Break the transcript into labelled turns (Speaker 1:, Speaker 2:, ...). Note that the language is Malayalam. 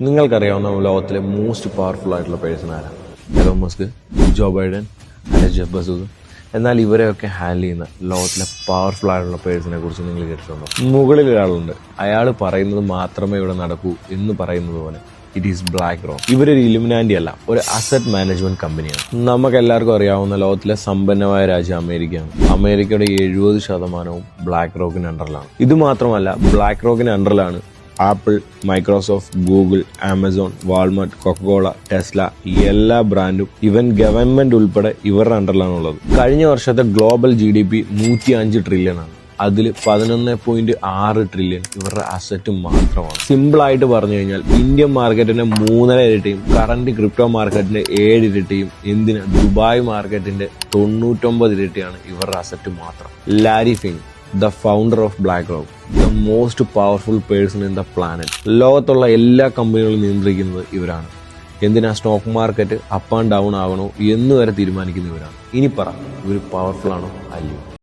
Speaker 1: നിങ്ങൾക്കറിയാവുന്ന ലോകത്തിലെ മോസ്റ്റ് പവർഫുൾ ആയിട്ടുള്ള പേഴ്സൺ ആരാണ് Elon Musk Joe Biden Jeff Bezos എന്നാൽ ഇവരെയൊക്കെ ഹാൻഡിൽ ചെയ്യുന്ന ലോകത്തിലെ പവർഫുൾ ആയിട്ടുള്ള പേഴ്സിനെ കുറിച്ച് നിങ്ങൾ കേട്ടിട്ടുണ്ടോ? മുകളിൽ ഒരാളുണ്ട്. അയാൾ പറയുന്നത് മാത്രമേ ഇവിടെ നടക്കൂ എന്ന് പറയുന്നത് പോലെ ഇറ്റ് ഈസ് ബ്ലാക്ക് റോക്ക് ഇവരൊരു ഇലുമിനാൻഡി അല്ല ഒരു അസറ്റ് മാനേജ്മെന്റ് കമ്പനിയാണ് നമുക്ക് എല്ലാവർക്കും അറിയാവുന്ന ലോകത്തിലെ സമ്പന്നമായ രാജ്യം അമേരിക്കയാണ്. അമേരിക്കയുടെ എഴുപത് ശതമാനവും ബ്ലാക്ക് റോക്കിന് അണ്ടറിലാണ് ഇത് മാത്രമല്ല ബ്ലാക്ക് റോക്കിന് അണ്ടറിലാണ് Apple Microsoft Google Amazon Walmart Coca Cola Tesla എല്ലാ ബ്രാൻഡും ഇവൻ ഗവൺമെന്റ് ഉൾപ്പെടെ ഇവരുടെ അണ്ടറിലാണ് ഉള്ളത്. കഴിഞ്ഞ വർഷത്തെ ഗ്ലോബൽ ജി ഡി പി നൂറ്റി അഞ്ച് ട്രില്യൺ ആണ്. അതിൽ പതിനൊന്ന് പോയിന്റ് ആറ് ട്രില്യൺ ഇവരുടെ അസറ്റ് മാത്രമാണ്. സിമ്പിൾ ആയിട്ട് പറഞ്ഞു കഴിഞ്ഞാൽ ഇന്ത്യൻ മാർക്കറ്റിന്റെ മൂന്നര ഇരട്ടിയും കറന്റ് ക്രിപ്റ്റോ മാർക്കറ്റിന്റെ ഏഴ് ഇരട്ടിയും എന്തിന്? ദുബായ് മാർക്കറ്റിന്റെ തൊണ്ണൂറ്റൊമ്പത് ഇരട്ടിയാണ് ഇവരുടെ അസറ്റ് മാത്രം. Larry Fink the founder of BlackRock the most powerful person in the planet ലോകത്തുള്ള എല്ലാ കമ്പനികളും നിയന്ത്രിക്കുന്നത് ഇവരാണ്. എന്തിനാ stock market up and down ആകണോ എന്ന് വരെ തീരുമാനിക്കുന്ന ഇവരാണ്. ഇനി പറ ഇവർ പവർഫുൾ ആണോ അല്ലയോ?